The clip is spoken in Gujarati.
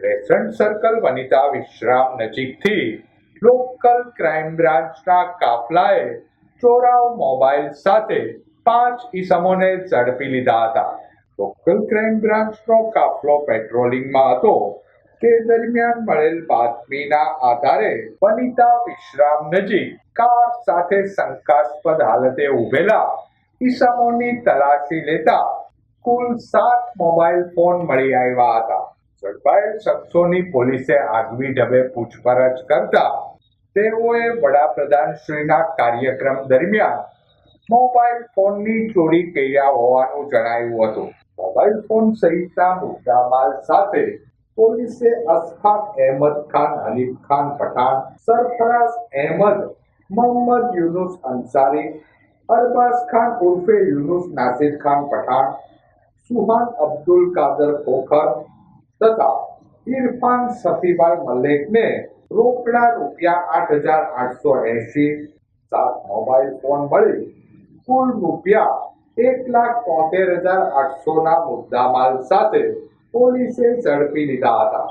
ક્રેસન્ટ સર્કલ વનિતા વિશ્રામ નજીકથી લોકલ ક્રાઇમ બ્રાન્ચના કાફલાએ ચોરાવ મોબાઈલ સાથે પાંચ ઈસમોને ઝડપી લીધા હતા. લોકલ ક્રાઇમ બ્રાન્ચનો કાફલો પેટ્રોલિંગમાં હતો. તે દરમિયાન મળેલ બાતમીના આધારે વનિતા વિશ્રામ નજીક કાર સાથે શંકાસ્પદ હાલતે ઉભેલા ઈસમોની તલાશી લેતા કુલ સાત મોબાઈલ ફોન મળી આવ્યા હતા. ઝડપાયેલ શખ્સોની પોલીસે આગવી ઢબે પૂછપરછ કરતા તેઓએ વડાપ્રધાનશ્રીના કાર્યક્રમ દરમિયાન મોબાઈલ ફોનની ચોરી કર્યા હોવાનું જણાયું હતું. મોબાઈલ ફોન સહિતના મુદ્દામાલ સાથે પોલીસે અસફાક અહેમદ ખાન, હનીફ ખાન પઠાણ, સરફરાઝ અહેમદ, મોહમ્મદ યુનુસ અંસારી, અરબાઝ ખાન ઉર્ફે યુનુસ નાસિર ખાન પઠાણ, સુહાન અબ્દુલ કાદર ખોખર તથા ઇરફાન સફીભાઈ મલેકને રોકડા રૂપિયા આઠ હજાર આઠસો એસી સાત મોબાઈલ ફોન મળી. કુલ રૂપિયા એક લાખ તોતેર હજાર આઠસોના મુદ્દામાલ સાથે પોલીસે ઝડપી લીધા હતા.